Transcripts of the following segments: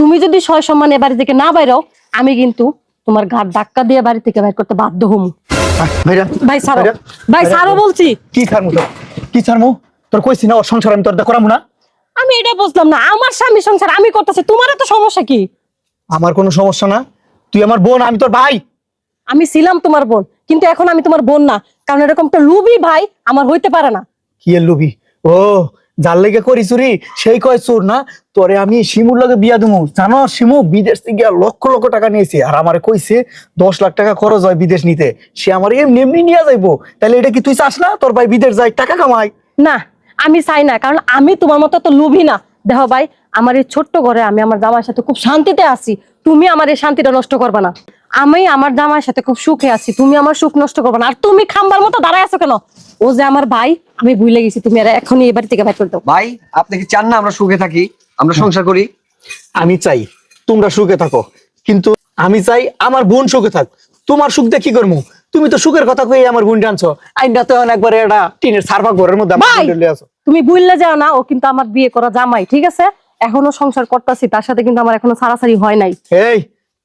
তুমি যদি সয় সম্মানে বাড়ি থেকে না বাইরো আমি কিন্তু তোমার ঘাট ধাক্কা দিয়ে বাড়ি থেকে বাইর করতে বাধ্য হম। ভাই সারো ভাই সারো বলছি। কি ছাড়মু তোর? কি ছাড়মু? তোর কইছি না ওর সংসার আমি তোর দা করামু না। আমি এটা বুঝলাম না। আমার স্বামী সংসার আমি করতেছি তোমার এত সমস্যা কি? আমার কোনো সমস্যা না। তুই আমার বোন আমি তোর ভাই। আমি ছিলাম তোমার বোন কিন্তু এখন আমি তোমার বোন না। কারণ এরকম একটা লুবি ভাই আমার হইতে পারে না। কি লুবি? ও যার লেগে করি চুরি, সেই কয় চোর না? তোরে আমি শিমুর লগে বিয়া দিমু। জানো শিমু বিদেশ থেকে লক্ষ লক্ষ টাকা নিয়েছে। আর আমারে কইছে দশ লাখ টাকা খরচ হয় বিদেশ নিতে। সে আমার এমনি এমনি নিয়ে যাইবো। তাহলে এটা কি তুই চাস না? তোর ভাই বিদেশ যায়, টাকা কামাই না, আমি চাই না। কারণ আমি তোমার মতো তো লুভি না। দেখো ভাই, আমার এই ছোট্ট ঘরে আমি আমার জামাইয়ের সাথে খুব শান্তিতে আছি। তুমি আমার এই শান্তিটা নষ্ট করবে না। আমি আমার জামাইয়ের সাথে খুব সুখে আছি তুমি আমার সুখ নষ্ট করবে না। আর তুমি খাম্বার মতো দাঁড়ায় আছো কেন? ও যে আমার ভাই আমি ভুলে গেছি তুমি আর এখনই এবার থেকে বাইর করে দাও। ভাই আপনি কি চান না আমরা সুখে থাকি? আমরা সংসার করি? আমি চাই তোমরা সুখে থাকো কিন্তু আমি চাই আমার বোন সুখে থাক। তোমার সুখ কি করব তুমি তো সুখের কথা কই আমার বোন টানছো আইনটা তো একবার এটা টিনের সার্ভা ঘরের মধ্যে ভাই! আছো। তুমি ভুললে যাও না ও কিন্তু আমার বিয়ে করা জামাই ঠিক আছে? এখনও সংসার করতেছি তার সাথে কিন্তু আমার এখনও সারাসারি হয় নাই। এই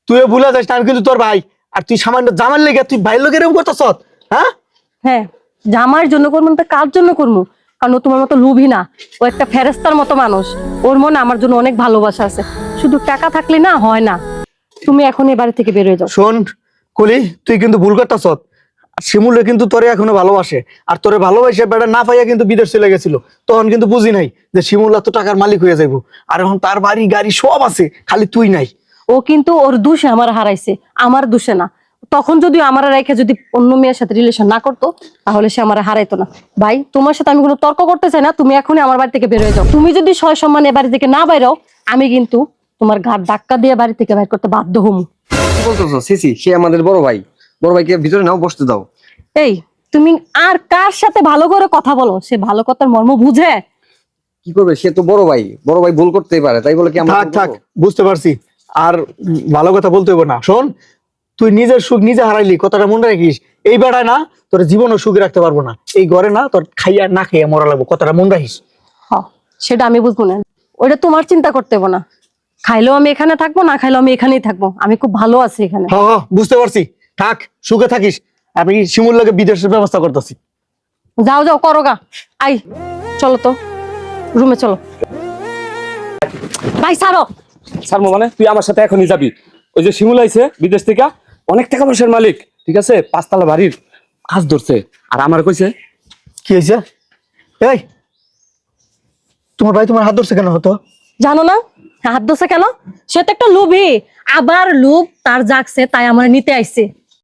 তুইও ভুলে যাস না, আমি কিন্তু তোর ভাই। আর তুই সামান্য জামার লেগে তুই ভাই লোকের এরকম করতেছ হ্যাঁ? হ্যাঁ জামার জন্য করব না কার জন্য করব? কারণ ও তোমার মতো লুভি না ও একটা ফেরেস্তার মতো মানুষ। ওর মনে আমার জন্য অনেক ভালোবাসা আছে। শুধু টাকা থাকলে না হয় না। তুমি এখন এ বাড়ি থেকে বেরোয় যাও। শোন কলি তুই কিন্তু ভুল করতেছ শিমুলে কিন্তু তোরে এখনও ভালোবাসে। আর তোরে ভালোবাসে বেড়া না পাইয়া কিন্তু বিদেশ চলে গেছিল। তখন কিন্তু বুঝি নাই যে শিমুলা তো টাকার মালিক হয়ে যাইবো। আর এখন তার বাড়ি গাড়ি সব আছে খালি তুই নাই। ও কিন্তু ওর দোষে আমার হারাইছে আমার দোষে না। তখন যদি আমার রেখে যদি অন্য মেয়ের সাথে রিলেশন না করতো তাহলে সে আমার হারাইতো না। ভাই তোমার সাথে আমি কোনো তর্ক করতে চাই না তুমি এখনই আমার বাড়ি থেকে বেরোয় যাও। তুমি যদি সয় সম্মানে বাড়ি থেকে না বাইরো আমি কিন্তু তোমার ঘাট ধাক্কা দিয়ে বাড়ি থেকে বাইর করতে বাধ্য হম বলতেছো? সিসি সে আমাদের বড় ভাই। বড় ভাইকে ভিতরে নাও বসতে দাও। এই তুমি আর কার সাথে ভালো করে কথা বলো? সে ভালো কথার মর্ম বুঝে? কি করবে? সে তো বড় ভাই। বড় ভাই ভুল করতেই পারে তাই বলে কি আমরা থাক থাক বুঝতে পারছি। আর ভালো কথা বলতে হবে না। শোন তুই নিজের সুখ নিজে হারাইলি কথাটা মনে রাখিস। এই বেড়ায় না তোর জীবনও সুখে রাখতে পারব না। এই ঘরে না তোর খাইয়া না খাইয়া মরা লাগবো কথাটা মনে রাখিস। সেটা আমি বুঝব না। ওইটা তোমার চিন্তা করতে হবে না। খাইলেও আমি এখানে থাকব না খাইলেও আমি এখানেই থাকব। আমি খুব ভালো আছি এখানে। হ বুঝতে পারছি। থাক সুখে থাকিস। আমি শিমুল লাগে বিদেশের ব্যবস্থা করতেছি। যাও যাও করো গা। আই চলো তো। রুমে চলো। ভাই সারো সারমো মানে তুই আমার সাথে এখনই যাবি। ওই যে শিমুল আইছে বিদেশ থেকে অনেক টাকা পয়সার মালিক ঠিক আছে? পাঁচতলা বাড়ির কাজ ধরছে। আর আমার কইছে কি হয়েছে এই তোমার ভাই তোমার হাত ধরছে কেন হতো? জানো না? হাত ধরছে কেন? সে তো একটা লোভী। আবার লোভ তার জাগছে তাই আমার নিতে আইছে।